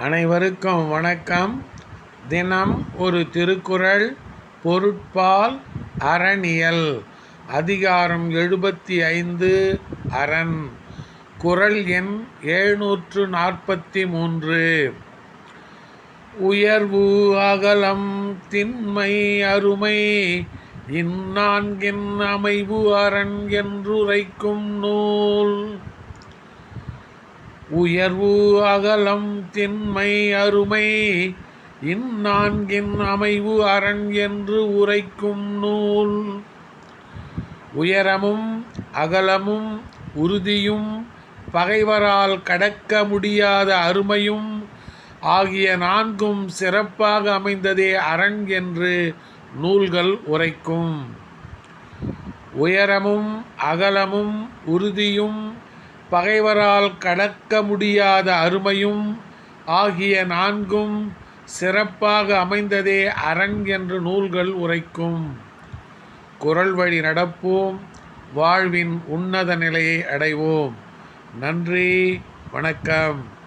அனைவருக்கும் வணக்கம். தினம் ஒரு திருக்குறள் பொருட்பால் அறனியல் அதிகாரம் எழுபத்தி ஐந்து அரண். குறள் எண் எழுநூற்று நாற்பத்தி மூன்று. உயர்வு அகலம் திண்மை அருமை. இந்நான்கின் அமைவு அரண் என்றுரைக்கும் நூல். உயர்வு அகலம் திண்மை அருமை. இந்நான்கின் அமைவு அரண் என்று உரைக்கும் நூல். உயரமும் அகலமும் உறுதியும் பகைவரால் கடக்க முடியாத அருமையும் ஆகிய நான்கும் சிறப்பாக அமைந்ததே அரண் என்று நூல்கள் உரைக்கும். உயரமும் அகலமும் உறுதியும் பகைவரால் கடக்க முடியாத அருமையும் ஆகிய நான்கும் சிறப்பாக அமைந்ததே அரண் என்று நூல்கள் உரைக்கும். குரல் வழி நடப்போம். வாழ்வின் உன்னத நிலையை அடைவோம். நன்றி. வணக்கம்.